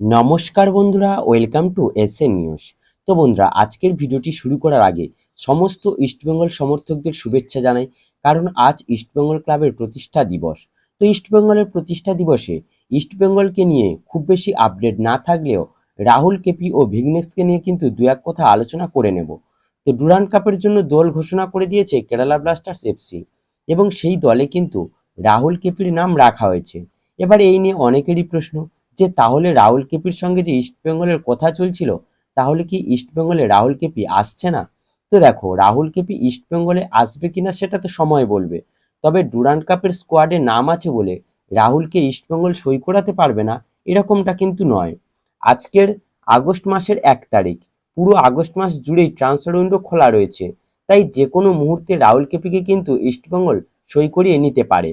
নমস্কার বন্ধুরা, welcome to S A news. তো বন্ধুরা, আজকের ভিডিওটি শুরু করার আগে সমস্ত ইস্টবেঙ্গল সমর্থকদের শুভেচ্ছা জানাই, কারণ আজ ইস্টবেঙ্গল ক্লাবের প্রতিষ্ঠা দিবস। তো ইস্টবেঙ্গলের প্রতিষ্ঠা দিবসে ইস্টবেঙ্গলকে নিয়ে খুব বেশি আপডেট না থাকলেও রাহুল, কেপি ও ভিগনেসকে নিয়ে কিন্তু দু এক কথা আলোচনা করে নেব। তো ডুরান কাপের জন্য দল ঘোষণা করে দিয়েছে কেরালা ব্লাস্টার্স এফসি, এবং সেই দলে কিন্তু রাহুল, কেপির নাম রাখা হয়েছে। এবার এই নিয়ে অনেকেরই প্রশ্ন যে তাহলে রাহুল কেপির সঙ্গে যে ইস্টবেঙ্গলের কথা চলছিল, তাহলে কি ইস্টবেঙ্গলে রাহুল কেপি আসছে না? তো দেখো, রাহুল কেপি ইস্টবেঙ্গলে আসবে কিনা সেটা তো সময় বলবে। তবে ডুরান্ড কাপের স্কোয়াডে নাম আছে বলে রাহুলকে ইস্টবেঙ্গল সই করাতে পারবে না, এরকমটা কিন্তু নয়। আজকের আগস্ট মাসের এক তারিখ, পুরো আগস্ট মাস জুড়েই ট্রান্সফার উইন্ডো খোলা রয়েছে, তাই যে কোনো মুহূর্তে রাহুল কেপিকে কিন্তু ইস্টবেঙ্গল সই করিয়ে নিতে পারে।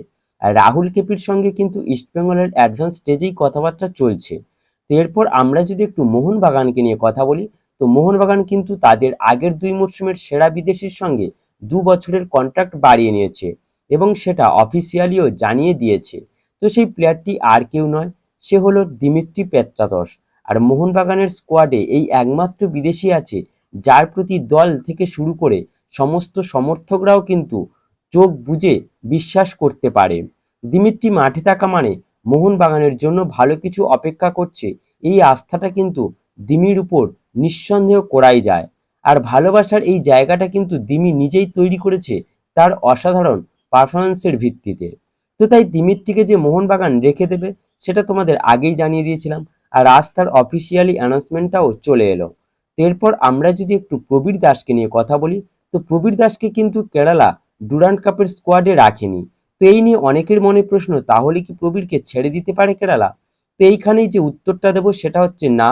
রাহুল কেপির সঙ্গে কিন্তু ইস্টবেঙ্গলের অ্যাডভান্স স্টেজেই কথাবার্তা চলছে। তো এরপর আমরা যদি একটু মোহনবাগানকে নিয়ে কথা বলি, তো মোহনবাগান কিন্তু তাদের আগের দুই মরশুমের সেরা বিদেশির সঙ্গে দু বছরের কন্ট্রাক্ট বাড়িয়ে নিয়েছে এবং সেটা অফিসিয়ালিও জানিয়ে দিয়েছে। তো সেই প্লেয়ারটি আর কেউ নয়, সে হলো দিমিত্রি পেত্রাতস আর মোহনবাগানের স্কোয়াডে এই একমাত্র বিদেশি আছে, যার প্রতি দল থেকে শুরু করে সমস্ত সমর্থকরাও কিন্তু চোখ বুজে বিশ্বাস করতে পারে। দিমিত্রি মাঠে থাকা মানে মোহনবাগানের জন্য ভালো কিছু অপেক্ষা করছে। এই আস্থাটা কিন্তু দিমির উপর নিঃসন্দেহ করাই যায়। আর ভালোবাসার এই জায়গাটা কিন্তু দিমি নিজেই তৈরি করেছে তার অসাধারণ পারফরমেন্সের ভিত্তিতে। তো তাই দিমিত্রিকে যে মোহনবাগান রেখে দেবে, সেটা তোমাদের আগেই জানিয়ে দিয়েছিলাম। আর আজ তার অফিসিয়ালি অ্যানাউন্সমেন্টটাও চলে এলো। এরপর আমরা যদি একটু প্রবীর দাসকে নিয়ে কথা বলি, তো প্রবীর দাসকে কিন্তু কেরালা ডুরান্ড কাপের স্কোয়াডে রাখেনি। তো এই নিয়ে অনেকের মনে প্রশ্ন, তাহলে কি প্রবীরকে ছেড়ে দিতে পারে কেরালা? তো এইখানেই যে উত্তরটা দেবো সেটা হচ্ছে না।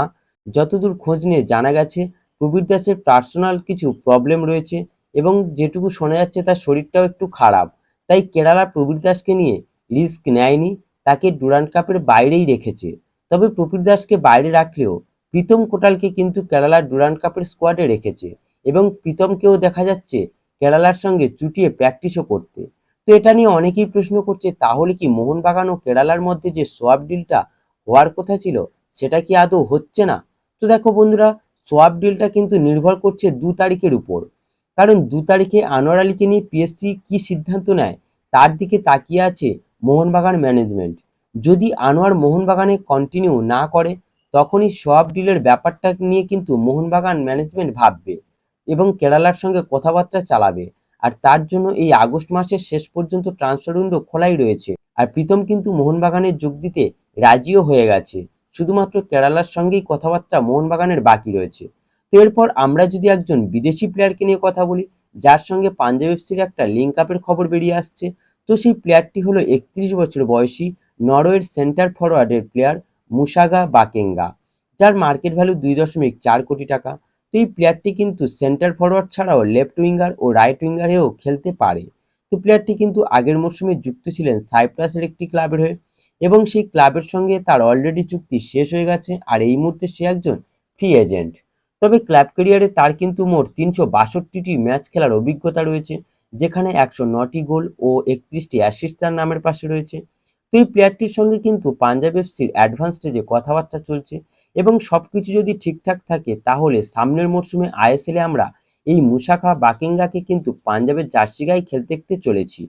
যতদূর খোঁজ নিয়ে জানা গেছে, প্রবীর দাসের পার্সোনাল কিছু প্রবলেম রয়েছে এবং যেটুকু শোনা যাচ্ছে তার শরীরটাও একটু খারাপ। তাই কেরালা প্রবীর দাসকে নিয়ে রিস্ক নেয়নি, তাকে ডুরান্ড কাপের বাইরেই রেখেছে। তবে প্রবীর দাসকে বাইরে রাখলেও প্রীতম কোটালকে কিন্তু কেরালা ডুরান্ড কাপের স্কোয়াডে রেখেছে এবং প্রীতমকেও দেখা যাচ্ছে কেরালার সঙ্গে চুটিয়ে প্র্যাকটিসও করতে। তো এটা নিয়ে অনেকেই প্রশ্ন করছে, তাহলে কি মোহনবাগান ও কেরালার মধ্যে যে সোয়াব ডিলটা হওয়ার কথা ছিল, সেটা কি আদৌ হচ্ছে না? তো দেখো বন্ধুরা, সোয়াব ডিলটা কিন্তু নির্ভর করছে দু তারিখের উপর। কারণ দু তারিখে আনোয়ার আলীকে নিয়ে পিএসসি কি সিদ্ধান্ত নেয়, তার দিকে তাকিয়ে আছে মোহনবাগান ম্যানেজমেন্ট যদি আনোয়ার মোহনবাগানে কন্টিনিউ না করে, তখনই সোয়াব ডিলের ব্যাপারটা নিয়ে কিন্তু মোহনবাগান ম্যানেজমেন্ট ভাববে এবং কেরালার সঙ্গে কথাবার্তা চালাবে। আর তার জন্য এই আগস্ট মাসের শেষ পর্যন্ত ট্রান্সফার উইন্ডো খোলাই রয়েছে। আর প্রীতম কিন্তু মোহনবাগানে যোগ দিতে রাজিও হয়ে গেছে। শুধুমাত্র কেরালার সঙ্গেই কথাবার্তা মোহনবাগানের বাকি রয়েছে। তো এরপর আমরা যদি একজন বিদেশি প্লেয়ারকে নিয়ে কথা বলি, যার সঙ্গে পাঞ্জাব এফসির একটা লিঙ্ক আপের খবর বেরিয়ে আসছে, তো সেই প্লেয়ারটি হলো একত্রিশ বছর বয়সী নরওয়ের সেন্টার ফরওয়ার্ডের প্লেয়ার মুসাগা বাকেঙ্গা, যার মার্কেট ভ্যালু দুই দশমিক চার কোটি টাকা। তো এই প্লেয়ারটি কিন্তু সেন্টার ফরওয়ার্ড ছাড়াও লেফট উইঙ্গার ও রাইট উইঙ্গারেও খেলতে পারে। তো প্লেয়ারটি কিন্তু আগের মরশুমে যুক্ত ছিলেন সাইপ্রাসের একটি ক্লাবের হয়ে এবং সেই ক্লাবের সঙ্গে তার অলরেডি চুক্তি শেষ হয়ে গেছে আর এই মুহূর্তে সে একজন ফ্রি এজেন্ট তবে ক্লাব ক্যারিয়ারে তার কিন্তু মোট তিনশো বাষট্টিটি ম্যাচ খেলার অভিজ্ঞতা রয়েছে, যেখানে একশো নটি গোল ও একত্রিশটি অ্যাসিস্ট তার নামের পাশে রয়েছে। তো এই প্লেয়ারটির সঙ্গে কিন্তু পাঞ্জাব এফসির অ্যাডভান্স স্টেজে কথাবার্তা চলছে এবং সব কিছু যদি ঠিকঠাক থাকে, তাহলে সামনের মরশুমে আইএসএলে আমরা এই মুসাখা বাকিঙ্গাকে কিন্তু পাঞ্জাবের জার্সি গায়ে খেলতে দেখতে চলেছি।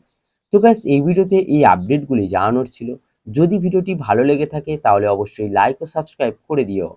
তো গ্যাস এই ভিডিওতে এই আপডেটগুলি জানানোর ছিল। যদি ভিডিওটি ভালো লেগে থাকে, তাহলে অবশ্যই লাইক ও সাবস্ক্রাইব করে দিও।